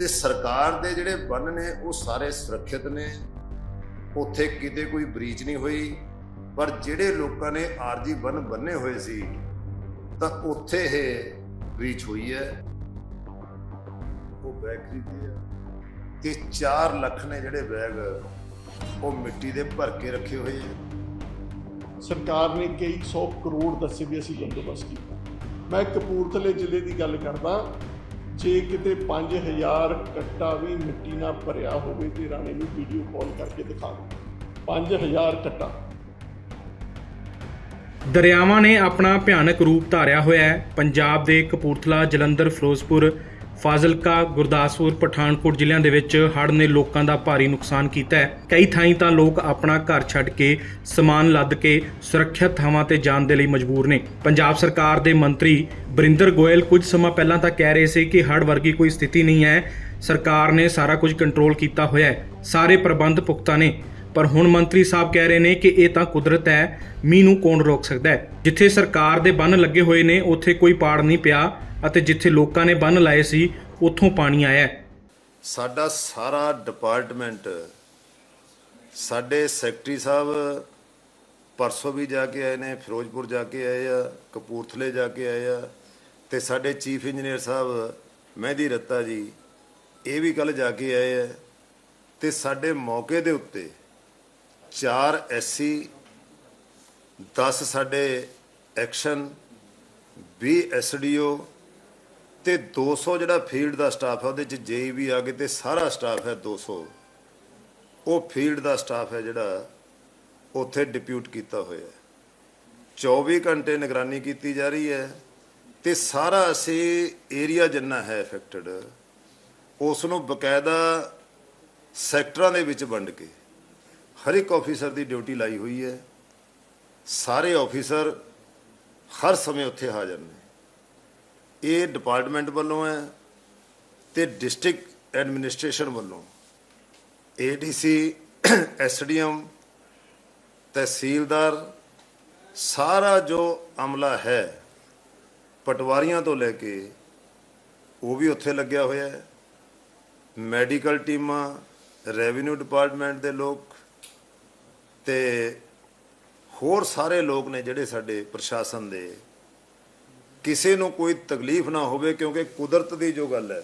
ਤੇ ਸਰਕਾਰ ਦੇ ਜਿਹੜੇ ਬੰਨ ਨੇ, ਉਹ ਸਾਰੇ ਸੁਰੱਖਿਅਤ ਨੇ। ਉੱਥੇ ਕਿਤੇ ਕੋਈ ਬ੍ਰੀਚ ਨਹੀਂ ਹੋਈ। ਪਰ ਜਿਹੜੇ ਲੋਕਾਂ ਨੇ ਆਰਜੀ ਬੰਨ ਬੰਨੇ ਹੋਏ ਸੀ, ਤਾਂ ਉੱਥੇ ਇਹ ਬ੍ਰੀਚ ਹੋਈ ਹੈ। ਉਹ ਬੈਗ ਖਰੀਦੇ ਆ। ਤੇ 4 ਲੱਖ ਨੇ ਜਿਹੜੇ ਬੈਗ, ਉਹ ਮਿੱਟੀ ਦੇ ਭਰ ਕੇ ਰੱਖੇ ਹੋਏ ਆ। ਸਰਕਾਰ ਨੇ ਕਈ 100 ਕਰੋੜ ਦੱਸੇ ਵੀ ਅਸੀਂ ਬੰਦੋਬਸਤ ਕੀਤਾ। ਮੈਂ ਕਪੂਰਥਲੇ ਜ਼ਿਲ੍ਹੇ ਦੀ ਗੱਲ ਕਰਦਾ। ਜੇ ਕਿਤੇ 5000 ਕੱਟਾ ਵੀ ਮਿੱਟੀ ਨਾਲ ਭਰਿਆ ਹੋਵੇ ਤੇ ਰਾਣੇ ਨੂੰ ਵੀਡੀਓ ਕਾਲ ਕਰਕੇ ਦਿਖਾ ਦਿਓ। 5000 ਕੱਟਾ। ਦਰਿਆਵਾਂ ਨੇ ਆਪਣਾ ਭਿਆਨਕ ਰੂਪ ਧਾਰਿਆ ਹੋਇਆ ਹੈ। ਪੰਜਾਬ ਦੇ ਕਪੂਰਥਲਾ, ਜਲੰਧਰ, ਫਿਰੋਜ਼ਪੁਰ ਫਾਜ਼ਿਲਕਾ, ਗੁਰਦਾਸਪੁਰ, ਪਠਾਨਕੋਟ ਜ਼ਿਲ੍ਹਿਆਂ ਦੇ ਵਿੱਚ ਹੜ੍ਹ ਨੇ ਲੋਕਾਂ ਦਾ ਭਾਰੀ ਨੁਕਸਾਨ ਕੀਤਾ ਹੈ। ਕਈ ਥਾਈਂ ਤਾਂ ਲੋਕ ਆਪਣਾ ਘਰ ਛੱਡ ਕੇ, ਸਮਾਨ ਲੱਦ ਕੇ, ਸੁਰੱਖਿਅਤ ਥਾਵਾਂ ਤੇ ਜਾਣ ਦੇ ਲਈ ਮਜਬੂਰ ਨੇ। ਪੰਜਾਬ ਸਰਕਾਰ ਦੇ ਮੰਤਰੀ ਬਰਿੰਦਰ ਗੋਇਲ ਕੁਝ ਸਮਾਂ ਪਹਿਲਾਂ ਤਾਂ ਕਹਿ ਰਹੇ ਸੀ ਕਿ ਹੜ੍ਹ ਵਰਗੀ ਕੋਈ ਸਥਿਤੀ ਨਹੀਂ ਹੈ। ਸਰਕਾਰ ਨੇ ਸਾਰਾ ਕੁਝ ਕੰਟਰੋਲ ਕੀਤਾ ਹੋਇਆ ਹੈ। ਸਾਰੇ ਪ੍ਰਬੰਧ ਪੁਖਤਾ ਨੇ। ਪਰ ਹੁਣ ਮੰਤਰੀ ਸਾਹਿਬ ਕਹਿ ਰਹੇ ਨੇ ਕਿ ਇਹ ਤਾਂ ਕੁਦਰਤ ਹੈ, ਮੀਂਹ ਨੂੰ ਕੌਣ ਰੋਕ ਸਕਦਾ ਹੈ? ਜਿੱਥੇ ਸਰਕਾਰ ਦੇ ਬੰਨ ਲੱਗੇ ਹੋਏ ਨੇ, ਉੱਥੇ ਕੋਈ ਪਾੜ ਨਹੀਂ ਪਿਆ। ਅਤੇ ਜਿੱਥੇ ਲੋਕਾਂ ਨੇ ਬੰਨ ਲਾਏ ਸੀ, ਉੱਥੋਂ ਪਾਣੀ ਆਇਆ। ਹੈ ਸਾਡਾ ਸਾਰਾ ਡਿਪਾਰਟਮੈਂਟ, ਸਾਡੇ ਸੈਕਟਰੀ ਸਾਹਿਬ ਪਰਸੋਂ ਵੀ ਜਾ ਕੇ ਆਏ ਨੇ, ਫਿਰੋਜ਼ਪੁਰ ਜਾ ਕੇ ਆਏ ਆ, ਕਪੂਰਥਲੇ ਜਾ ਕੇ ਆਏ ਆ, ਤੇ ਸਾਡੇ ਚੀਫ ਇੰਜੀਨੀਅਰ ਸਾਹਿਬ ਮਹਿਦੀ ਰੱਤਾ ਜੀ, ਇਹ ਵੀ ਕੱਲ ਜਾ ਕੇ ਆਏ ਆ, ਤੇ ਸਾਡੇ ਮੌਕੇ ਦੇ ਉੱਤੇ 4 ਐਸਸੀ 10 ਸਾਡੇ ਐਕਸ਼ਨ 20 ਐਸਡੀਓ ਤੇ 200 ਜਿਹੜਾ ਫੀਲਡ ਦਾ ਸਟਾਫ ਹੈ, ਉਹਦੇ ਚ ਜੇ ਵੀ ਆ ਗਏ ਤੇ ਸਾਰਾ ਸਟਾਫ ਹੈ 200 ਉਹ ਫੀਲਡ ਦਾ ਸਟਾਫ ਹੈ ਜਿਹੜਾ ਉੱਥੇ ਡਿਪਿਊਟ ਕੀਤਾ ਹੋਇਆ ਹੈ। 24 ਘੰਟੇ ਨਿਗਰਾਨੀ ਕੀਤੀ ਜਾ ਰਹੀ ਹੈ ਤੇ ਸਾਰਾ ਅਸੀਂ ਏਰੀਆ ਜਿੰਨਾ ਹੈ ਅਫੈਕਟਡ ਉਸ ਨੂੰ ਬਕਾਇਦਾ ਸੈਕਟਰਾਂ ਦੇ ਵਿੱਚ ਵੰਡ ਕੇ ਹਰ ਇੱਕ ਆਫੀਸਰ ਦੀ ਡਿਊਟੀ ਲਾਈ ਹੋਈ ਹੈ। ਸਾਰੇ ਆਫੀਸਰ ਹਰ ਸਮੇਂ ਉੱਥੇ ਹਾਜ਼ਰ ਨੇ। ਇਹ ਡਿਪਾਰਟਮੈਂਟ ਵੱਲੋਂ ਹੈ ਤੇ ਡਿਸਟ੍ਰਿਕਟ ਐਡਮਿਨਿਸਟ੍ਰੇਸ਼ਨ ਵੱਲੋਂ। ਏਡੀਸੀ ਐਸਡੀਐਮ ਤਹਿਸੀਲਦਾਰ, ਸਾਰਾ ਜੋ ਅਮਲਾ ਹੈ ਪਟਵਾਰੀਆਂ ਤੋਂ ਲੈ ਕੇ, ਉਹ ਵੀ ਉੱਥੇ ਲੱਗਿਆ ਹੋਇਆ ਹੈ। ਮੈਡੀਕਲ ਟੀਮਾਂ, ਰੈਵਨਿਊ ਡਿਪਾਰਟਮੈਂਟ ਦੇ ਲੋਕ ਤੇ ਹੋਰ ਸਾਰੇ ਲੋਕ ਨੇ ਜਿਹੜੇ ਸਾਡੇ ਪ੍ਰਸ਼ਾਸਨ ਦੇ ਕਿਸੇ ਨੂੰ ਕੋਈ ਤਕਲੀਫ ਨਾ ਹੋਵੇ, ਕਿਉਂਕਿ ਕੁਦਰਤ ਦੀ ਜੋ ਗੱਲ ਹੈ,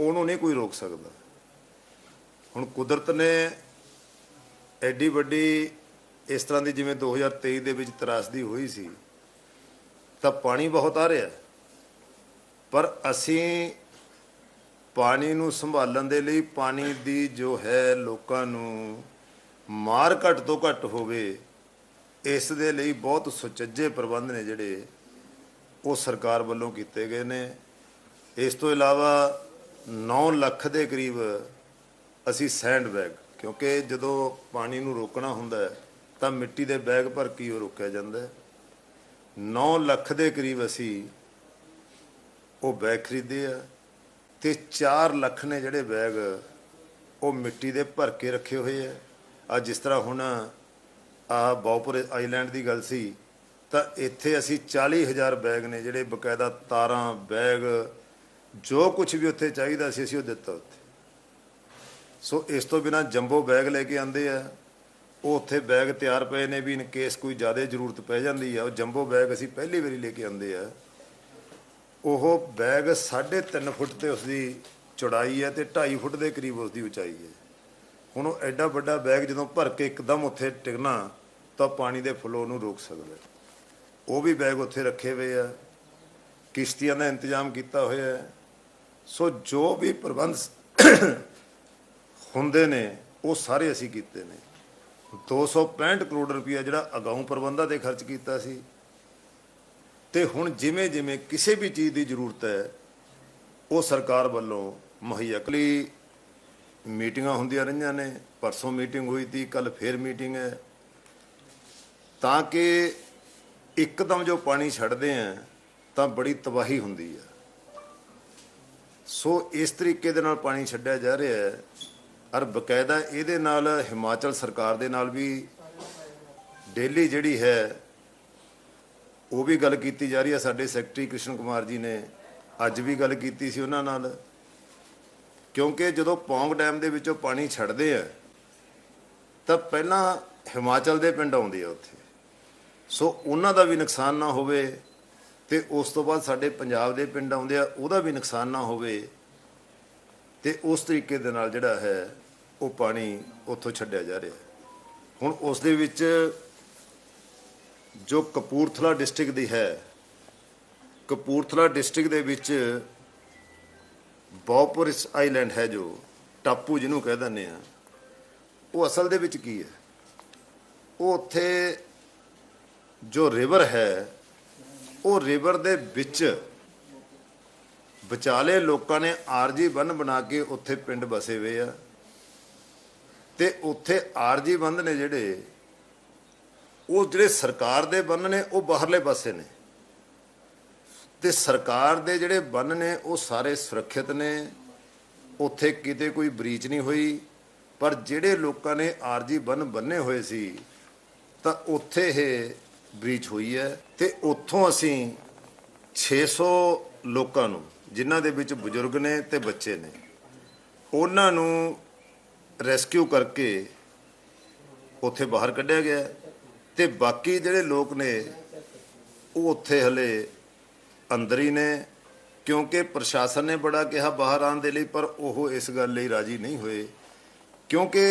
ਉਹਨੂੰ ਨਹੀਂ ਕੋਈ ਰੋਕ ਸਕਦਾ। ਹੁਣ ਕੁਦਰਤ ਨੇ ਐਡੀ ਵੱਡੀ ਇਸ ਤਰ੍ਹਾਂ ਦੀ ਜਿਵੇਂ 2023 ਦੇ ਵਿੱਚ ਤਰਾਸਦੀ ਹੋਈ ਸੀ, ਤਾਂ ਪਾਣੀ ਬਹੁਤ ਆ ਰਿਹਾ। ਪਰ ਅਸੀਂ ਪਾਣੀ ਨੂੰ ਸੰਭਾਲਣ ਦੇ ਲਈ ਪਾਣੀ ਦੀ ਜੋ ਹੈ ਲੋਕਾਂ ਨੂੰ ਮਾਰ ਘੱਟ ਤੋਂ ਘੱਟ ਹੋਵੇ, ਇਸ ਦੇ ਲਈ ਬਹੁਤ ਸੁਚੱਜੇ ਪ੍ਰਬੰਧ ਨੇ ਜਿਹੜੇ ਉਹ ਸਰਕਾਰ ਵੱਲੋਂ ਕੀਤੇ ਗਏ ਨੇ। ਇਸ ਤੋਂ ਇਲਾਵਾ 9 ਲੱਖ ਦੇ ਕਰੀਬ ਅਸੀਂ ਸੈਂਡ ਬੈਗ, ਕਿਉਂਕਿ ਜਦੋਂ ਪਾਣੀ ਨੂੰ ਰੋਕਣਾ ਹੁੰਦਾ ਹੈ, ਤਾਂ ਮਿੱਟੀ ਦੇ ਬੈਗ ਭਰ ਕੇ ਉਹ ਰੋਕਿਆ ਜਾਂਦਾ ਹੈ। 9 ਲੱਖ ਦੇ ਕਰੀਬ ਅਸੀਂ ਉਹ ਬੈਗ ਖਰੀਦੇ ਆ ਤੇ 4 ਲੱਖ ਨੇ ਜਿਹੜੇ ਬੈਗ ਉਹ ਮਿੱਟੀ ਦੇ ਭਰ ਕੇ ਰੱਖੇ ਹੋਏ ਆ। ਆ ਜਿਸ ਤਰ੍ਹਾਂ ਹੁਣ ਆ ਬੌਪੁਰ ਆਈਲੈਂਡ ਦੀ ਗੱਲ ਸੀ ਤਾਂ ਇੱਥੇ ਅਸੀਂ 40000 ਬੈਗ ਨੇ ਜਿਹੜੇ ਬਕਾਇਦਾ ਤਾਰਾਂ, ਬੈਗ, ਜੋ ਕੁਝ ਵੀ ਉੱਥੇ ਚਾਹੀਦਾ ਸੀ ਅਸੀਂ ਉਹ ਦਿੱਤਾ ਉੱਥੇ। ਸੋ ਇਸ ਤੋਂ ਬਿਨਾ ਜੰਬੋ ਬੈਗ ਲੈ ਕੇ ਆਂਦੇ ਆ। ਉਹ ਉੱਥੇ ਬੈਗ ਤਿਆਰ ਪਏ ਨੇ ਵੀ ਇਨ ਕੇਸ ਕੋਈ ਜ਼ਿਆਦਾ ਜ਼ਰੂਰਤ ਪੈ ਜਾਂਦੀ ਆ, ਉਹ ਜੰਬੋ ਬੈਗ ਅਸੀਂ ਪਹਿਲੀ ਵਾਰੀ ਲੈ ਕੇ ਆਂਦੇ ਆ। ਉਹ ਬੈਗ 3.5 ਫੁੱਟ ਤੇ ਉਸਦੀ ਚੌੜਾਈ ਹੈ ਤੇ 2.5 ਫੁੱਟ ਦੇ ਕਰੀਬ ਉਸਦੀ ਉਚਾਈ ਹੈ ਹੁਣ ਉਹ ਐਡਾ ਵੱਡਾ ਬੈਗ ਜਦੋਂ ਭਰ ਕੇ ਇੱਕਦਮ ਉੱਥੇ ਟਿਕਣਾ, ਤਾਂ ਪਾਣੀ ਦੇ ਫਲੋ ਨੂੰ ਰੋਕ ਸਕਦਾ। ਉਹ ਵੀ ਬੈਗ ਉੱਥੇ ਰੱਖੇ ਹੋਏ ਆ। ਕਿਸ਼ਤੀਆਂ ਦਾ ਇੰਤਜ਼ਾਮ ਕੀਤਾ ਹੋਇਆ ਹੈ। ਸੋ ਜੋ ਵੀ ਪ੍ਰਬੰਧ ਹੁੰਦੇ ਨੇ, ਉਹ ਸਾਰੇ ਅਸੀਂ ਕੀਤੇ ਨੇ। 265 ਕਰੋੜ ਰੁਪਇਆ ਜਿਹੜਾ ਅਗਾਊਂ ਪ੍ਰਬੰਧਾਂ ਤੇ ਖਰਚ ਕੀਤਾ ਸੀ। ਤੇ ਹੁਣ ਜਿਵੇਂ ਜਿਵੇਂ ਕਿਸੇ ਵੀ ਚੀਜ਼ ਦੀ ਜ਼ਰੂਰਤ ਹੈ, ਉਹ ਸਰਕਾਰ ਵੱਲੋਂ ਮੁਹੱਈਆ ਲਈ। ਮੀਟਿੰਗਾਂ ਹੁੰਦੀਆਂ ਰਹੀਆਂ ਨੇ। ਪਰਸੋਂ ਮੀਟਿੰਗ ਹੋਈ ਤੀ ਕੱਲ ਫੇਰ ਮੀਟਿੰਗ ਹੈ। ਤਾਂ ਕਿ ਇੱਕਦਮ ਜੋ ਪਾਣੀ ਛੱਡਦੇ ਆ, ਤਾਂ ਬੜੀ ਤਬਾਹੀ ਹੁੰਦੀ ਆ। ਸੋ ਇਸ ਤਰੀਕੇ ਦੇ ਨਾਲ ਪਾਣੀ ਛੱਡਿਆ ਜਾ ਰਿਹਾ ਹੈ ਔਰ ਬਕਾਇਦਾ ਇਹਦੇ ਨਾਲ ਹਿਮਾਚਲ ਸਰਕਾਰ ਦੇ ਨਾਲ ਵੀ ਡੇਲੀ ਜਿਹੜੀ ਹੈ, ਉਹ ਵੀ ਗੱਲ ਕੀਤੀ ਜਾ ਰਹੀ ਹੈ। ਸਾਡੇ ਸੈਕਟਰੀ ਕ੍ਰਿਸ਼ਨ ਕੁਮਾਰ ਜੀ ਨੇ ਅੱਜ ਵੀ ਗੱਲ ਕੀਤੀ ਸੀ ਉਹਨਾਂ ਨਾਲ, ਕਿਉਂਕਿ ਜਦੋਂ ਪੌਂਗ ਡੈਮ ਦੇ ਵਿੱਚੋਂ ਪਾਣੀ ਛੱਡਦੇ ਆ, ਤਾਂ ਪਹਿਲਾਂ ਹਿਮਾਚਲ ਦੇ ਪਿੰਡ ਆਉਂਦੇ ਆ ਉੱਥੇ। ਸੋ ਉਹਨਾਂ ਦਾ ਵੀ ਨੁਕਸਾਨ ਨਾ ਹੋਵੇ ਤੇ ਉਸ ਤੋਂ ਬਾਅਦ ਸਾਡੇ ਪੰਜਾਬ ਦੇ ਪਿੰਡ ਆਉਂਦੇ ਆ, ਉਹਦਾ ਵੀ ਨੁਕਸਾਨ ਨਾ ਹੋਵੇ ਤੇ ਉਸ ਤਰੀਕੇ ਦੇ ਨਾਲ ਜਿਹੜਾ ਹੈ, ਉਹ ਪਾਣੀ ਉੱਥੋਂ ਛੱਡਿਆ ਜਾ ਰਿਹਾ ਹੁਣ ਉਸ ਦੇ ਵਿੱਚ ਜੋ ਕਪੂਰਥਲਾ ਡਿਸਟ੍ਰਿਕਟ ਦੀ ਹੈ, ਕਪੂਰਥਲਾ ਡਿਸਟ੍ਰਿਕਟ ਦੇ ਵਿੱਚ ਬੌਪੁਰ ਆਈਲੈਂਡ ਹੈ ਜੋ ਟਾਪੂ ਜਿਹਨੂੰ ਕਹਿ ਦਿੰਦੇ ਆ, ਉਹ ਅਸਲ ਦੇ ਵਿੱਚ ਕੀ ਹੈ? ਉਹ ਉੱਥੇ ਜੋ ਰਿਵਰ ਹੈ, ਉਹ ਰਿਵਰ ਦੇ ਵਿੱਚ ਵਿਚਾਲੇ ਲੋਕਾਂ ਨੇ ਆਰਜੀ ਬੰਨ ਬਣਾ ਕੇ ਉੱਥੇ ਪਿੰਡ ਵਸੇ ਹੋਏ ਆ। ਤੇ ਉੱਥੇ ਆਰਜੀ ਬੰਦ ਨੇ ਜਿਹੜੇ, ਉਹ ਜਿਹੜੇ ਸਰਕਾਰ ਦੇ ਬੰਨ ਨੇ, ਉਹ ਬਾਹਰਲੇ ਪਾਸੇ ਨੇ। ਤੇ ਸਰਕਾਰ ਦੇ ਜਿਹੜੇ ਬੰਨ ਨੇ, ਉਹ ਸਾਰੇ ਸੁਰੱਖਿਅਤ ਨੇ। ਉੱਥੇ ਕਿਤੇ ਕੋਈ ਬ੍ਰੀਚ ਨਹੀਂ ਹੋਈ। ਪਰ ਜਿਹੜੇ ਲੋਕਾਂ ਨੇ ਆਰਜੀ ਬੰਨ ਬੰਨੇ ਹੋਏ ਸੀ, ਤਾਂ ਉੱਥੇ ਇਹ ਬ੍ਰੀਚ ਹੋਈ ਹੈ ਤੇ ਉੱਥੋਂ ਅਸੀਂ 600 ਲੋਕਾਂ ਨੂੰ, ਜਿਨ੍ਹਾਂ ਦੇ ਵਿੱਚ ਬਜ਼ੁਰਗ ਨੇ ਤੇ ਬੱਚੇ ਨੇ, ਉਹਨਾਂ ਨੂੰ ਰੈਸਕਿਊ ਕਰਕੇ ਉੱਥੇ ਬਾਹਰ ਕੱਢਿਆ ਗਿਆ ਹੈ ਤੇ ਬਾਕੀ ਜਿਹੜੇ ਲੋਕ ਨੇ, ਉਹ ਉੱਥੇ ਹਲੇ ਅੰਦਰ ਹੀ ਨੇ, ਕਿਉਂਕਿ ਪ੍ਰਸ਼ਾਸਨ ਨੇ ਬੜਾ ਕਿਹਾ ਬਾਹਰ ਆਉਣ ਦੇ ਲਈ, ਪਰ ਉਹ ਇਸ ਗੱਲ ਲਈ ਰਾਜੀ ਨਹੀਂ ਹੋਏ, ਕਿਉਂਕਿ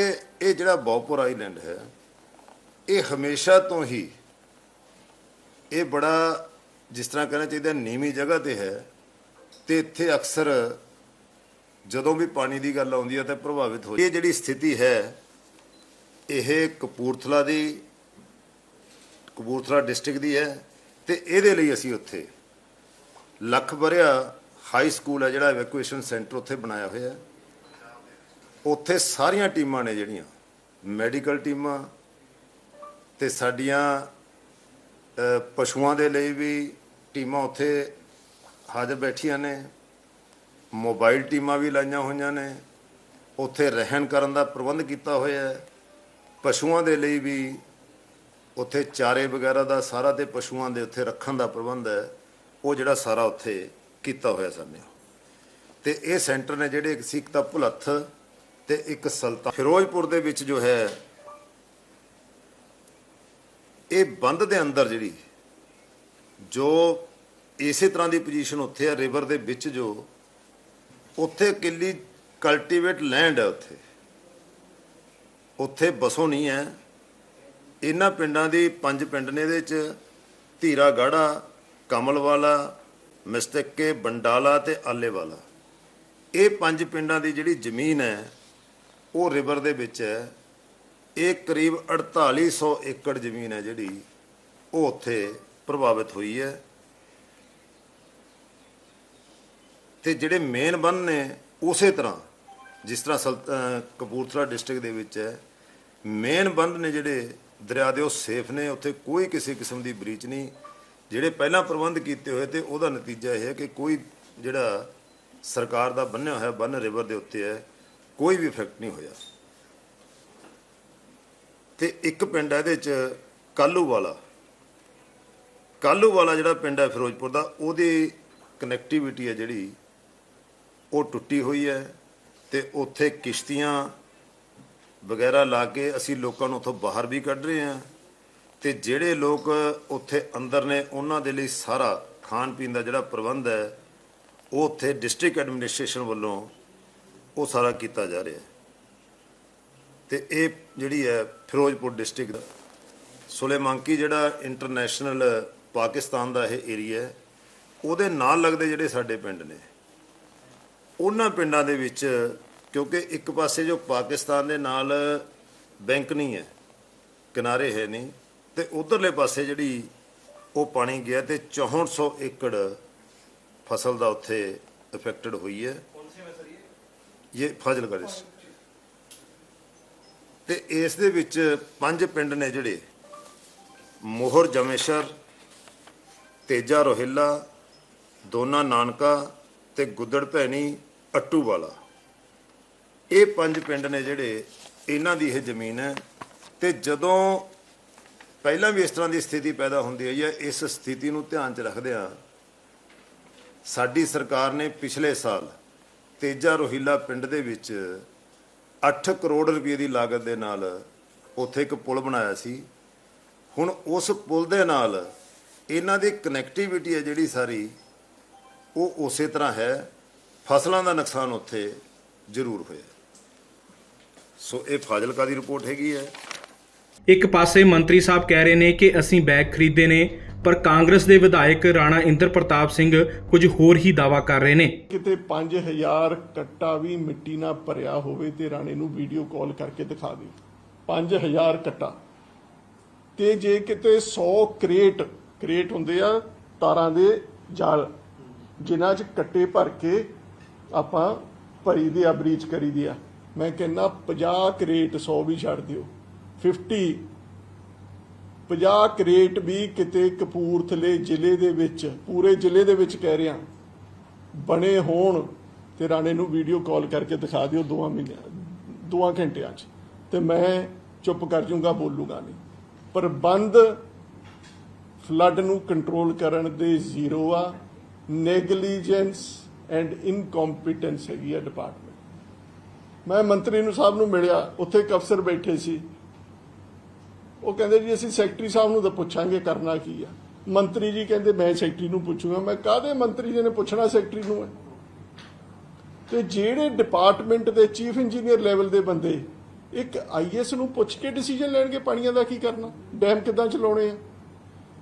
ਇਹ ਜਿਹੜਾ ਬੌਪੁਰ ਆਈਲੈਂਡ ਹੈ, ਇਹ ਹਮੇਸ਼ਾ ਤੋਂ ਹੀ ਇਹ ਬੜਾ ਜਿਸ ਤਰ੍ਹਾਂ ਕਹਿਣਾ ਚਾਹੀਦਾ ਨੀਵੀਂ ਜਗ੍ਹਾ ਤੇ ਹੈ ਤੇ ਇੱਥੇ ਅਕਸਰ ਜਦੋਂ ਵੀ ਪਾਣੀ ਦੀ ਗੱਲ ਆਉਂਦੀ ਹੈ ਤਾਂ ਪ੍ਰਭਾਵਿਤ ਹੋ ਇਹ ਜਿਹੜੀ ਸਥਿਤੀ ਹੈ, ਇਹ ਕਪੂਰਥਲਾ ਦੀ, ਕਪੂਰਥਲਾ ਡਿਸਟ੍ਰਿਕਟ ਦੀ ਹੈ ਤੇ ਇਹਦੇ ਲਈ ਅਸੀਂ ਉੱਥੇ ਲੱਖ ਬਰਿਆ ਹਾਈ ਸਕੂਲ ਹੈ ਜਿਹੜਾ ਇਵੈਕੂਏਸ਼ਨ ਸੈਂਟਰ ਉੱਥੇ ਬਣਾਇਆ ਹੋਇਆ ਹੈ। ਉੱਥੇ ਸਾਰੀਆਂ ਟੀਮਾਂ ਨੇ ਜਿਹੜੀਆਂ ਮੈਡੀਕਲ ਟੀਮਾਂ ਤੇ ਸਾਡੀਆਂ ਪਸ਼ੂਆਂ ਦੇ ਲਈ ਵੀ ਟੀਮਾਂ ਉੱਥੇ ਹਾਜ਼ਰ ਬੈਠੀਆਂ ਨੇ। ਮੋਬਾਈਲ ਟੀਮਾਂ ਵੀ ਲਾਈਆਂ ਹੋਈਆਂ ਨੇ। ਉੱਥੇ ਰਹਿਣ ਕਰਨ ਦਾ ਪ੍ਰਬੰਧ ਕੀਤਾ ਹੋਇਆ ਹੈ। ਪਸ਼ੂਆਂ ਦੇ ਲਈ ਵੀ ਉੱਥੇ ਚਾਰੇ ਵਗੈਰਾ ਦਾ ਸਾਰਾ ਤੇ ਪਸ਼ੂਆਂ ਦੇ ਉੱਥੇ ਰੱਖਣ ਦਾ ਪ੍ਰਬੰਧ ਹੈ। ਉਹ ਜਿਹੜਾ ਸਾਰਾ ਉੱਥੇ ਕੀਤਾ ਹੋਇਆ ਸਾਨੇ ਤੇ ਇਹ ਸੈਂਟਰ ਨੇ ਜਿਹੜੇ ਇੱਕ ਸਿੱਖ ਦਾ ਭੁਲੱਥ ਤੇ ਇੱਕ ਸਲਤਾ ਫਿਰੋਜ਼ਪੁਰ ਦੇ ਵਿੱਚ ਜੋ ਹੈ ਇਹ ਬੰਦ ਦੇ ਅੰਦਰ ਜਿਹੜੀ, ਜੋ ਇਸੇ ਤਰ੍ਹਾਂ ਦੀ ਪੋਜੀਸ਼ਨ ਉੱਥੇ ਹੈ ਰਿਵਰ ਦੇ ਵਿੱਚ ਜੋ, ਉੱਥੇ ਕਿੱਲੀ ਕਲਟੀਵੇਟ ਲੈਂਡ ਹੈ ਉੱਥੇ। ਉੱਥੇ ਬਸੋ ਨਹੀਂ ਹੈ। ਇਹਨਾਂ ਪਿੰਡਾਂ ਦੀ ਪੰਜ ਪਿੰਡ ਨੇ ਇਹਦੇ ਚ ਧੀਰਾ ਗਾੜਾ ਕਮਲਵਾਲਾ ਮਿਸਟਕੇ ਬੰਡਾਲਾ ਤੇ ਆਲੇਵਾਲਾ ਇਹ ਪੰਜ ਪਿੰਡਾਂ ਦੀ ਜਿਹੜੀ ਜ਼ਮੀਨ ਹੈ, ਉਹ ਰਿਵਰ ਦੇ ਵਿੱਚ ਹੈ। ਇਹ ਕਰੀਬ 4800 ਏਕੜ ਜ਼ਮੀਨ ਹੈ ਜਿਹੜੀ ਉਹ ਉੱਥੇ ਪ੍ਰਭਾਵਿਤ ਹੋਈ ਹੈ। ਤੇ ਜਿਹੜੇ ਮੇਨ ਬੰਨ ਨੇ, ਉਸੇ ਤਰ੍ਹਾਂ ਜਿਸ ਤਰ੍ਹਾਂ ਸਲਤ- ਕਪੂਰਥਲਾ ਡਿਸਟ੍ਰਿਕਟ ਦੇ ਵਿੱਚ ਹੈ ਮੇਨ ਬੰਦ ਨੇ ਜਿਹੜੇ ਦਰਿਆ ਦੇ ਉਹ ਸੇਫ ਨੇ, ਉੱਥੇ ਕੋਈ ਕਿਸੇ ਕਿਸਮ ਦੀ ਬ੍ਰੀਚ ਨਹੀਂ। ਜਿਹੜੇ ਪਹਿਲਾਂ ਪ੍ਰਬੰਧ ਕੀਤੇ ਹੋਏ ਤੇ ਉਹਦਾ ਨਤੀਜਾ ਇਹ ਹੈ ਕਿ ਕੋਈ ਜਿਹੜਾ ਸਰਕਾਰ ਦਾ ਬੰਨਿਆ ਹੋਇਆ ਬੰਨ ਰਿਵਰ ਦੇ ਉੱਤੇ ਹੈ, ਕੋਈ ਵੀ ਇਫੈਕਟ ਨਹੀਂ ਹੋਇਆ। ਤੇ ਇੱਕ ਪਿੰਡ ਹੈ ਇਹਦੇ ਚ ਕਾਲੂ ਵਾਲਾ ਕਾਲੂ ਵਾਲਾ ਜਿਹੜਾ ਪਿੰਡ ਹੈ ਫਿਰੋਜ਼ਪੁਰ ਦਾ, ਉਹਦੀ ਕਨੈਕਟੀਵਿਟੀ ਹੈ ਜਿਹੜੀ, ਉਹ ਟੁੱਟੀ ਹੋਈ ਹੈ ਤੇ ਉੱਥੇ ਕਿਸ਼ਤੀਆਂ ਵਗੈਰਾ ਲਾ ਕੇ ਅਸੀਂ ਲੋਕਾਂ ਨੂੰ ਉੱਥੋਂ ਬਾਹਰ ਵੀ ਕੱਢ ਰਹੇ ਹਾਂ ਤੇ ਜਿਹੜੇ ਲੋਕ ਉੱਥੇ ਅੰਦਰ ਨੇ, ਉਹਨਾਂ ਦੇ ਲਈ ਸਾਰਾ ਖਾਣ ਪੀਣ ਦਾ ਜਿਹੜਾ ਪ੍ਰਬੰਧ ਹੈ, ਉਹ ਉੱਥੇ ਡਿਸਟ੍ਰਿਕਟ ਐਡਮਿਨਿਸਟ੍ਰੇਸ਼ਨ ਵੱਲੋਂ ਉਹ ਸਾਰਾ ਕੀਤਾ ਜਾ ਰਿਹਾ ਹੈ। ਤੇ ਇਹ ਜਿਹੜੀ ਹੈ ਫਿਰੋਜ਼ਪੁਰ ਡਿਸਟ੍ਰਿਕਟ ਸੁਲੇਮਾਂਕੀ ਜਿਹੜਾ ਇੰਟਰਨੈਸ਼ਨਲ ਪਾਕਿਸਤਾਨ ਦਾ ਇਹ ਏਰੀਆ ਹੈ ਉਹਦੇ ਨਾਲ ਲੱਗਦੇ ਜਿਹੜੇ ਸਾਡੇ ਪਿੰਡ ਨੇ ਉਹਨਾਂ ਪਿੰਡਾਂ ਦੇ ਵਿੱਚ ਕਿਉਂਕਿ ਇੱਕ ਪਾਸੇ ਜੋ ਪਾਕਿਸਤਾਨ ਦੇ ਨਾਲ ਬੈਂਕ ਨਹੀਂ ਹੈ ਕਿਨਾਰੇ ਹੈ ਨਹੀਂ ਤੇ ਉਧਰਲੇ ਪਾਸੇ ਜਿਹੜੀ ਉਹ ਪਾਣੀ ਗਿਆ ਤੇ 6400 ਏਕੜ ਫਸਲ ਦਾ ਉੱਥੇ ਇਫੈਕਟਡ ਹੋਈ ਹੈ। ਇਹ ਫਾਜ਼ਿਲਕਾ ਡਿਸਟ੍ਰਿਕਟ ਤੇ ਇਸ ਦੇ ਵਿੱਚ ਪੰਜ ਪਿੰਡ ਨੇ ਜਿਹੜੇ। ਮੋਹਰ ਜਮੇਸ਼ਰ, ਤੇਜਾ ਰੋਹਿਲਾ, ਦੋਨਾ ਨਾਨਕਾ ਤੇ ਗੁੱਦੜ ਭੈਣੀ ਅੱਟੂ ਵਾਲਾ ਇਹ ਪੰਜ ਪਿੰਡ ਨੇ ਜਿਹੜੇ ਇਹਨਾਂ ਦੀ ਇਹ ਜ਼ਮੀਨ ਹੈ ਤੇ ਜਦੋਂ ਪਹਿਲਾਂ ਵੀ ਇਸ ਤਰ੍ਹਾਂ ਦੀ ਸਥਿਤੀ ਪੈਦਾ ਹੁੰਦੀ ਹੈ ਜਾਂ ਇਸ ਸਥਿਤੀ ਨੂੰ ਧਿਆਨ 'ਚ ਰੱਖਦਿਆਂ ਸਾਡੀ ਸਰਕਾਰ ਨੇ ਪਿਛਲੇ ਸਾਲ ਤੇਜਾ ਰੋਹਿਲਾ ਪਿੰਡ ਦੇ ਵਿੱਚ 8 ਕਰੋੜ ਰੁਪਏ ਦੀ ਲਾਗਤ ਦੇ ਨਾਲ ਉੱਥੇ ਇੱਕ ਪੁਲ ਬਣਾਇਆ ਸੀ। ਹੁਣ ਉਸ ਪੁਲ ਦੇ ਨਾਲ ਇਹਨਾਂ ਦੀ ਕਨੈਕਟੀਵਿਟੀ ਹੈ ਜਿਹੜੀ ਸਾਰੀ, ਉਹ ਉਸੇ ਤਰ੍ਹਾਂ ਹੈ। ਫਸਲਾਂ ਦਾ ਨੁਕਸਾਨ ਉੱਥੇ ਜ਼ਰੂਰ ਹੋਇਆ। ਸੋ ਇਹ ਫਾਜ਼ਿਲਕਾ ਦੀ ਰਿਪੋਰਟ ਹੈਗੀ ਹੈ। ਇੱਕ ਪਾਸੇ ਮੰਤਰੀ ਸਾਹਿਬ ਕਹਿ ਰਹੇ ਨੇ ਕਿ ਅਸੀਂ ਬੈਗ ਖਰੀਦੇ ਨੇ ਪਰ ਕਾਂਗਰਸ ਦੇ ਵਿਧਾਇਕ ਰਾਣਾ ਇੰਦਰ ਪ੍ਰਤਾਪ ਸਿੰਘ ਕੁਝ ਹੋਰ ਹੀ ਦਾਵਾ ਕਰ ਰਹੇ ਨੇ। ਕਿਤੇ 5000 ਕੱਟਾ ਵੀ ਮਿੱਟੀ ਨਾਲ ਭਰਿਆ ਹੋਵੇ ਤੇ ਰਾਣੇ ਨੂੰ ਵੀਡੀਓ ਕਾਲ ਕਰਕੇ ਦਿਖਾ ਦੇ। 5000 ਕੱਟਾ। ਤੇ ਜੇ ਕਿਤੇ 100 ਕ੍ਰੇਟ ਕ੍ਰੇਟ ਹੁੰਦੇ ਆ ਤਾਰਾਂ ਦੇ ਜਾਲ, ਜਿਨ੍ਹਾਂ 'ਚ ਕੱਟੇ ਭਰ ਕੇ ਆਪਾਂ ਭਰੀ ਦੇ ਆ, ਬਰੀਚ ਕਰੀ ਦੀ ਆ, ਮੈਂ ਕਹਿੰਦਾ 50 ਕ੍ਰੇਟ 100 ਵੀ ਛੱਡ ਦਿਓ। 50 50 ਕਰੇਟ ਵੀ ਕਿਤੇ ਕਪੂਰਥਲੇ ਜ਼ਿਲ੍ਹੇ ਦੇ ਵਿੱਚ, ਪੂਰੇ ਜ਼ਿਲ੍ਹੇ ਦੇ ਵਿੱਚ ਕਹਿ ਰਿਹਾ। ਬਣੇ ਹੋਣ ਤੇ ਰਾਣੇ ਨੂੰ ਵੀਡੀਓ ਕਾਲ ਕਰਕੇ ਦਿਖਾ ਦਿਓ ਦੋਆਂ ਮਹੀਨਿਆਂ ਦੋਆਂ ਘੰਟਿਆਂ 'ਚ। ਤੇ ਮੈਂ ਚੁੱਪ ਕਰ ਜਾਊਂਗਾ ਬੋਲੂਗਾ ਨਹੀਂ। ਪ੍ਰਬੰਧ ਫਲੱਡ ਨੂੰ ਕੰਟਰੋਲ ਕਰਨ ਦੇ ਜ਼ੀਰੋ ਆ। ਨੈਗਲੀਜੈਂਸ ਐਂਡ ਇਨਕੰਪੀਟੈਂਸ ਹੈਗੀ ਆ ਡਿਪਾਰਟਮੈਂਟ ਮੈਂ ਮੰਤਰੀ ਨੂੰ ਸਾਹਿਬ ਨੂੰ ਮਿਲਿਆ, ਉੱਥੇ ਇੱਕ ਅਫਸਰ ਬੈਠੇ ਸੀ। ਉਹ ਕਹਿੰਦੇ ਜੀ, ਅਸੀਂ ਸੈਕਟਰੀ ਸਾਹਿਬ ਨੂੰ ਤਾਂ ਪੁੱਛਾਂਗੇ ਕਰਨਾ ਕੀ ਆ। ਮੰਤਰੀ ਜੀ ਕਹਿੰਦੇ, ਮੈਂ ਸੈਕਟਰੀ ਨੂੰ ਪੁੱਛੂਗਾ। ਮੈਂ ਕਾਹਦੇ ਮੰਤਰੀ ਜੀ ਨੇ ਪੁੱਛਣਾ ਸੈਕਟਰੀ ਨੂੰ? ਹੈ ਤੇ ਜਿਹੜੇ ਡਿਪਾਰਟਮੈਂਟ ਦੇ ਚੀਫ ਇੰਜੀਨੀਅਰ ਲੈਵਲ ਦੇ ਬੰਦੇ, ਇੱਕ ਆਈਐਸ ਨੂੰ ਪੁੱਛ ਕੇ ਡਿਸੀਜਨ ਲੈਣਗੇ ਪਾਣੀਆਂ ਦਾ ਕੀ ਕਰਨਾ? ਡੈਮ ਕਿੱਦਾਂ ਚਲਾਉਣੇ ਆ?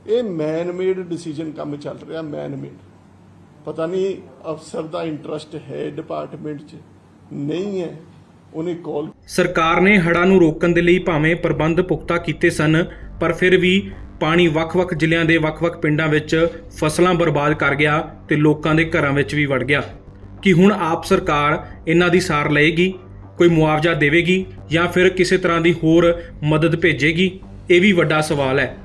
ਇਹ ਮੈਨ ਮੇਡ ਡਿਸੀਜਨ ਕੰਮ ਚੱਲ ਰਿਹਾ ਮੈਨ ਮੇਡ ਪਤਾ ਨਹੀਂ ਅਫਸਰ ਦਾ ਇੰਟਰਸਟ ਹੈ ਡਿਪਾਰਟਮੈਂਟ 'ਚ? ਨਹੀਂ ਹੈ। ਉਹਨੇ ਕਾਲ ਸਰਕਾਰ ਨੇ ਹੜ੍ਹਾਂ ਨੂੰ ਰੋਕਣ ਦੇ ਲਈ ਭਾਵੇਂ ਪ੍ਰਬੰਧ ਪੁਖਤਾ ਕੀਤੇ ਸਨ, ਪਰ ਫਿਰ ਵੀ ਪਾਣੀ ਵੱਖ-ਵੱਖ ਜ਼ਿਲ੍ਹਿਆਂ ਦੇ ਵੱਖ-ਵੱਖ ਪਿੰਡਾਂ ਵਿੱਚ ਫਸਲਾਂ ਬਰਬਾਦ ਕਰ ਗਿਆ ਤੇ ਲੋਕਾਂ ਦੇ ਘਰਾਂ ਵਿੱਚ ਵੀ ਵੜ ਗਿਆ। ਕਿ ਹੁਣ ਆਪ ਸਰਕਾਰ ਇਹਨਾਂ ਦੀ ਸਾਰ ਲਏਗੀ? ਕੋਈ ਮੁਆਵਜ਼ਾ ਦੇਵੇਗੀ ਜਾਂ ਫਿਰ ਕਿਸੇ ਤਰ੍ਹਾਂ ਦੀ ਹੋਰ ਮਦਦ ਭੇਜੇਗੀ? ਇਹ ਵੀ ਵੱਡਾ ਸਵਾਲ ਹੈ।